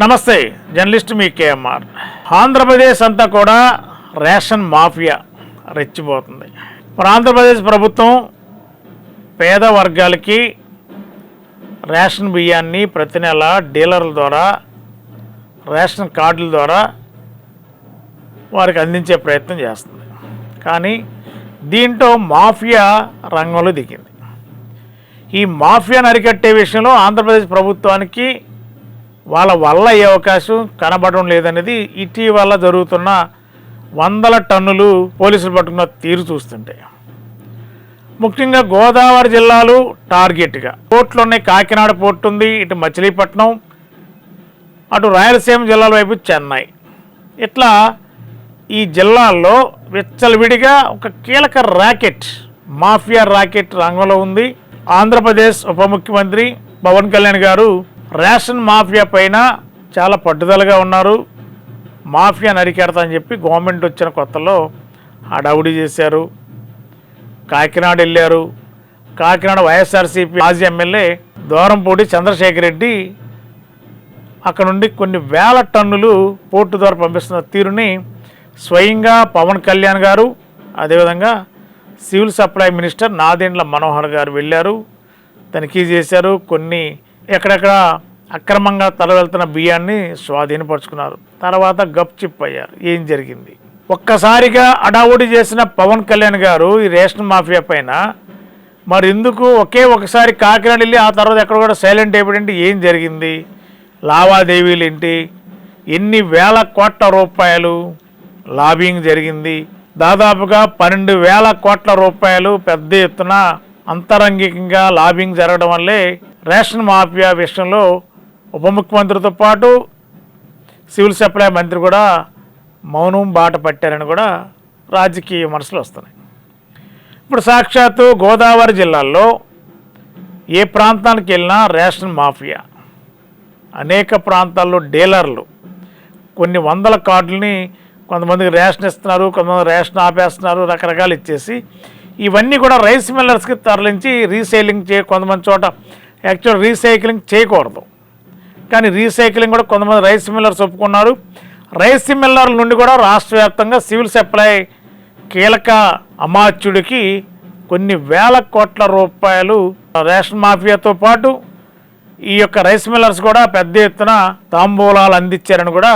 నమస్తే జర్నలిస్ట్ మీ కేఎంఆర్. ఆంధ్రప్రదేశ్ అంతా కూడా రేషన్ మాఫియా రెచ్చిపోతుంది. మరి ఆంధ్రప్రదేశ్ ప్రభుత్వం పేద వర్గాలకి రేషన్ బియ్యాన్ని ప్రతి నెల డీలర్ల ద్వారా రేషన్ కార్డుల ద్వారా వారికి అందించే ప్రయత్నం చేస్తుంది. కానీ దీంట్లో మాఫియా రంగంలో దిగింది. ఈ మాఫియాను అరికట్టే విషయంలో ఆంధ్రప్రదేశ్ ప్రభుత్వానికి వాళ్ళ వల్ల అయ్యే అవకాశం కనబడడం లేదనేది ఇటీవల జరుగుతున్న వందల టన్నులు పోలీసులు పట్టుకున్న తీరు చూస్తుంటే. ముఖ్యంగా గోదావరి జిల్లాలు టార్గెట్గా. పోర్ట్లు ఉన్నాయి కాకినాడ పోర్టు ఉంది ఇటు మచిలీపట్నం అటు రాయలసీమ జిల్లాల వైపు చెన్నై. ఇట్లా ఈ జిల్లాల్లో విచ్చలవిడిగా ఒక కీలక ర్యాకెట్ మాఫియా ర్యాకెట్ రంగంలో ఉంది. ఆంధ్రప్రదేశ్ ఉప ముఖ్యమంత్రి పవన్ కళ్యాణ్ గారు రేషన్ మాఫియా పైన చాలా పట్టుదలగా ఉన్నారు. మాఫియా నరికెడతా అని చెప్పి గవర్నమెంట్ వచ్చిన కొత్తలో హడావుడి చేశారు. కాకినాడ వెళ్ళారు. కాకినాడ వైఎస్ఆర్సీపీ మాజీ ఎమ్మెల్యే దూరంపూడి చంద్రశేఖర్ రెడ్డి అక్కడ నుండి కొన్ని వేల టన్నులు పోర్టు ద్వారా పంపిస్తున్న తీరుని స్వయంగా పవన్ కళ్యాణ్ గారు అదేవిధంగా civil supply minister Nadendla Manohar గారు వెళ్ళారు. తనిఖీ చేశారు. కొన్ని ఎక్కడెక్కడ అక్రమంగా తల వెళ్తున్న బియ్యాన్ని స్వాధీనపరుచుకున్నారు. తర్వాత గప్చిప్ అయ్యారు. ఏం జరిగింది? ఒక్కసారిగా అడావుడి చేసిన పవన్ కళ్యాణ్ గారు ఈ రేషన్ మాఫియా పైన మరి ఎందుకు ఒకే ఒకసారి కాకినాడ వెళ్ళి ఆ తర్వాత ఎక్కడ కూడా సైలెంట్ అయిపోయింది. ఏం జరిగింది? లావాదేవీలు ఏంటి? ఎన్ని వేల కోట్ల రూపాయలు లాబింగ్ జరిగింది. దాదాపుగా పన్నెండు వేల కోట్ల రూపాయలు పెద్ద ఎత్తున అంతరంగికంగా లాబింగ్ జరగడం వల్లే రేషన్ మాఫియా విషయంలో ఉప ముఖ్యమంత్రితో పాటు సివిల్ సప్లై మంత్రి కూడా మౌనం బాట పట్టారని కూడా రాజకీయ మనసులు వస్తున్నాయి. ఇప్పుడు సాక్షాత్తు గోదావరి జిల్లాల్లో ఏ ప్రాంతానికి వెళ్ళినా రేషన్ మాఫియా అనేక ప్రాంతాల్లో డీలర్లు కొన్ని వందల కార్డులని కొంతమందికి రేషన్ ఇస్తున్నారు కొంతమంది రేషన్ ఆపేస్తున్నారు రకరకాలు ఇచ్చేసి ఇవన్నీ కూడా రైస్ మిల్లర్స్కి తరలించి రీసేలింగ్ చే కొంతమంది చోట యాక్చువల్ రీసైక్లింగ్ చేయకూడదు. కానీ రీసైక్లింగ్ కూడా కొంతమంది రైస్ మిల్లర్స్ ఒప్పుకున్నారు. రైస్ మిల్లర్ల నుండి కూడా రాష్ట్ర వ్యాప్తంగా సివిల్ సప్లై కీలక అమాత్యుడికి కొన్ని వేల కోట్ల రూపాయలు రేషన్ మాఫియాతో పాటు ఈ యొక్క రైస్ మిల్లర్స్ కూడా పెద్ద ఎత్తున తాంబూలాలు అందించారని కూడా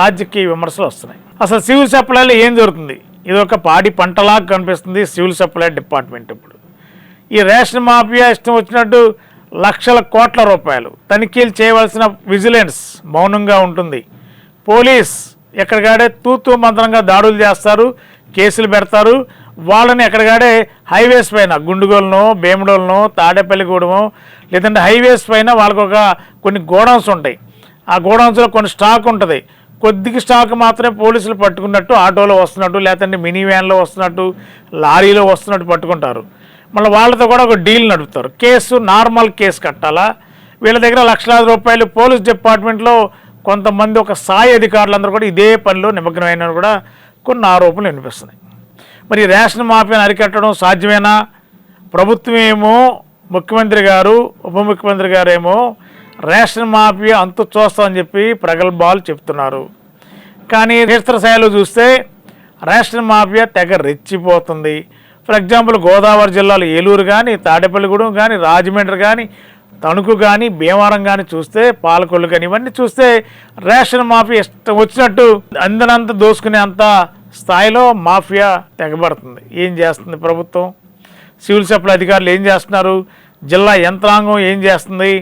రాజకీయ విమర్శలు వస్తున్నాయి. అసలు సివిల్ సప్లైలో ఏం జరుగుతుంది? ఇది ఒక పాడి పంటలాగా కనిపిస్తుంది సివిల్ సప్లై డిపార్ట్మెంట్ ఇప్పుడు. ఈ రేషన్ మాఫియా ఇష్టం వచ్చినట్టు లక్షల కోట్ల రూపాయలు. తనిఖీలు చేయవలసిన విజిలెన్స్ మౌనంగా ఉంటుంది. పోలీస్ ఎక్కడికాడే తూతూ మంత్రంగా దాడులు చేస్తారు కేసులు పెడతారు. వాళ్ళని ఎక్కడికాడే హైవేస్ పైన గుండుగోలను భీముడోలను తాడేపల్లిగూడెము లేదంటే హైవేస్ పైన వాళ్ళకు ఒక కొన్ని గోడౌన్స్ ఉంటాయి. ఆ గోడౌన్స్లో కొన్ని స్టాక్ ఉంటుంది. కొద్దిగా స్టాక్ మాత్రమే పోలీసులు పట్టుకున్నట్టు ఆటోలో వస్తున్నట్టు లేదంటే మినీ వ్యాన్లో వస్తున్నట్టు లారీలో వస్తున్నట్టు పట్టుకుంటారు. మళ్ళీ వాళ్ళతో కూడా ఒక డీల్ నడుపుతారు. కేసు నార్మల్ కేసు కట్టాలా? వీళ్ళ దగ్గర లక్షలాది రూపాయలు పోలీస్ డిపార్ట్మెంట్లో కొంతమంది ఒక స్థాయి అధికారులందరూ కూడా ఇదే పనిలో నిమగ్నమైన కూడా కొన్ని ఆరోపణలు వినిపిస్తున్నాయి. మరి రేషన్ మాఫియాను అరికట్టడం సాధ్యమేనా? ప్రభుత్వమేమో ముఖ్యమంత్రి గారు ఉప ముఖ్యమంత్రి గారేమో రేషన్ మాఫియా అంతు చూస్తామని చెప్పి ప్రగల్భాలు చెప్తున్నారు. కానీ క్షేత్రస్థాయిలో చూస్తే రేషన్ మాఫియా తెగ రెచ్చిపోతుంది. ఫర్ ఎగ్జాంపుల్ గోదావరి జిల్లాలో ఏలూరు కానీ తాడేపల్లిగూడెం కానీ రాజమండ్రి కానీ తణుకు కానీ భీమవరం కానీ చూస్తే పాలకొల్లు కానీ ఇవన్నీ చూస్తే రేషన్ మాఫియా ఇష్టం వచ్చినట్టు అందనంత దోసుకునే అంత స్థాయిలో మాఫియా తెగబడుతుంది. ఏం చేస్తుంది ప్రభుత్వం? సివిల్ సప్లై అధికారులు ఏం చేస్తున్నారు? జిల్లా యంత్రాంగం ఏం చేస్తుంది?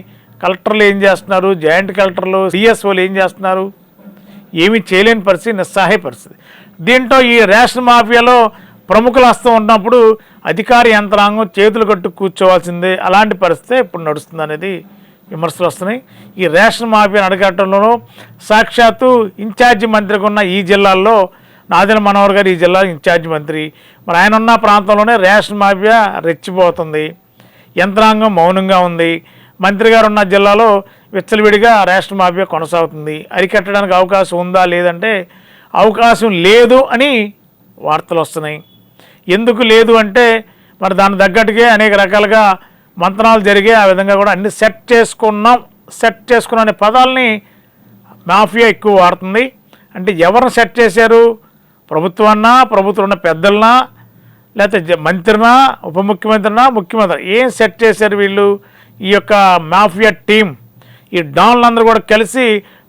కలెక్టర్లు ఏం చేస్తున్నారు? జాయింట్ కలెక్టర్లు సిఎస్ఓలు ఏం చేస్తున్నారు? ఏమీ చేయలేని పరిస్థితి నిస్సహాయ పరిస్థితి. దీంట్లో ఈ రేషన్ మాఫియాలో ప్రముఖుల హస్తం ఉన్నప్పుడు అధికార యంత్రాంగం చేతులు కట్టు కూర్చోవాల్సిందే. అలాంటి పరిస్థితి ఇప్పుడు నడుస్తుంది అనేది విమర్శలు వస్తున్నాయి. ఈ రేషన్ మాఫియాను అడగట్టంలోనూ సాక్షాత్తు ఇన్ఛార్జి మంత్రికి ఉన్న ఈ జిల్లాల్లో నాదిన మనోహర్ గారు ఈ జిల్లా ఇన్ఛార్జి మంత్రి. మరి ఆయన ఉన్న ప్రాంతంలోనే రేషన్ మాఫియా రెచ్చిపోతుంది. యంత్రాంగం మౌనంగా ఉంది. మంత్రి గారు ఉన్న జిల్లాలో విచ్చలవిడిగా రేషన్ మాఫియా కొనసాగుతుంది. అరికట్టడానికి అవకాశం ఉందా లేదంటే అవకాశం లేదు అని వార్తలు వస్తున్నాయి. ఎందుకు లేదు అంటే మరి దాని తగ్గట్టుగా అనేక రకాలుగా మంత్రాలు జరిగే ఆ విధంగా కూడా అన్ని సెట్ చేసుకున్నాం. సెట్ చేసుకున్నాం అనే పదాలని మాఫియా ఎక్కువ వాడుతుంది. అంటే ఎవరిని సెట్ చేశారు? ప్రభుత్వాన్నా ప్రభుత్వం ఉన్న పెద్దలనా లేకపోతే మంత్రినా ఉప ముఖ్యమంత్రినా ముఖ్యమంత్రి ఏం సెట్ చేశారు వీళ్ళు? ఈ యొక్క మాఫియా టీం ఈ డాన్లందరూ కూడా కలిసి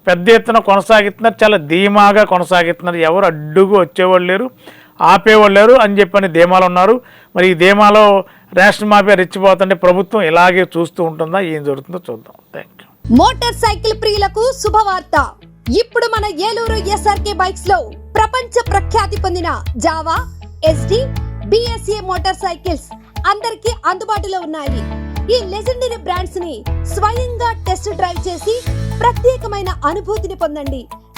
పెద్ద ఎత్తున కొనసాగుతున్నారు చాలా ధీమాగా కొనసాగుతున్నారు ఎవరు అడ్డుగా వచ్చేవాళ్ళు లేరు. ఆపేవాళ్ళు లేరు అని చెప్పని ధీమాలు ఉన్నారు. మరి ఈ ధీమాలో రేషన్ మాఫియా రెచ్చిపోతుంటే ప్రభుత్వం ఇలాగే చూస్తూ ఉంటుందా? ఏం జరుగుతుందో చూద్దాం. థ్యాంక్ యూ మోటార్ సైకిల్ ప్రియులకు శుభవార్త. ఇప్పుడు మన ఏలూరు ఎస్ఆర్కే బైక్స్లో ప్రపంచ ప్రఖ్యాతి పొందిన Jawa SD BSA motor cycles అందరికీ అందుబాటులో ఉన్నాయి. ఈ లెజెండరీ బ్రాండ్స్ని స్వయంగా టెస్ట్ డ్రైవ్ చేసి ప్రత్యేకమైన అనుభూతిని పొందండి.